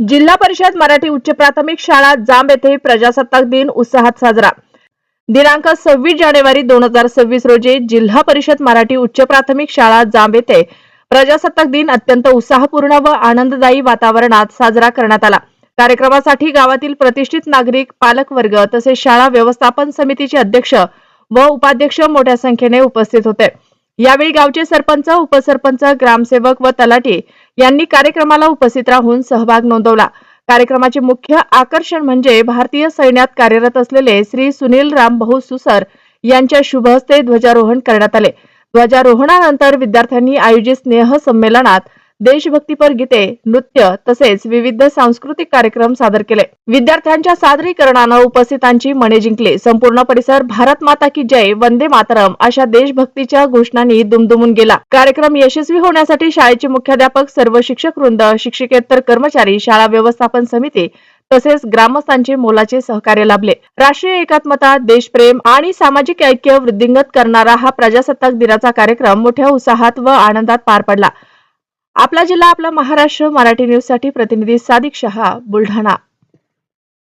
जिल्हा परिषद मराठी उच्च प्राथमिक शाळा जांब येथे प्रजासत्ताक दिन उत्साहात साजरा. दिनांक सव्वीस जानेवारी दोन हजार सव्वीस रोजी जिल्हा परिषद मराठी उच्च प्राथमिक शाळा जांब येथे प्रजासत्ताक दिन अत्यंत उत्साहपूर्ण व आनंददायी वातावरणात साजरा करण्यात आला. कार्यक्रमासाठी गावातील प्रतिष्ठित नागरिक पालकवर्ग तसेच शाळा व्यवस्थापन समितीचे अध्यक्ष व उपाध्यक्ष मोठ्या संख्येने उपस्थित होते. यावेळी गावचे सरपंच उपसरपंच ग्रामसेवक व तलाठी यांनी कार्यक्रमाला उपस्थित राहून सहभाग नोंदवला. कार्यक्रमाचे मुख्य आकर्षण म्हणजे भारतीय सैन्यात कार्यरत असलेले श्री सुनील रामभाऊ सुसर यांच्या शुभ हस्ते ध्वजारोहण करण्यात आले. ध्वजारोहणानंतर विद्यार्थ्यांनी आयोजित स्नेह संमेलनात देशभक्तीपर गीते नृत्य तसेच विविध सांस्कृतिक कार्यक्रम सादर केले. विद्यार्थ्यांच्या सादरीकरणानं उपस्थितांची मने जिंकली. संपूर्ण परिसर भारत माता की जय वंदे मातरम अशा देशभक्तीच्या घोषणांनी दुमदुमून गेला. कार्यक्रम यशस्वी होण्यासाठी शाळेचे मुख्याध्यापक सर्व शिक्षक वृंद शिक्षकेतर कर्मचारी शाळा व्यवस्थापन समिती तसेच ग्रामस्थांचे मोलाचे सहकार्य लाभले. राष्ट्रीय एकात्मता देशप्रेम आणि सामाजिक ऐक्य वृद्धिंगत करणारा हा प्रजासत्ताक दिनाचा कार्यक्रम मोठ्या उत्साहात व आनंदात पार पडला. आपला जिल्हा आपला महाराष्ट्र मराठी न्यूजसाठी प्रतिनिधी सादिक शहा बुलढाणा.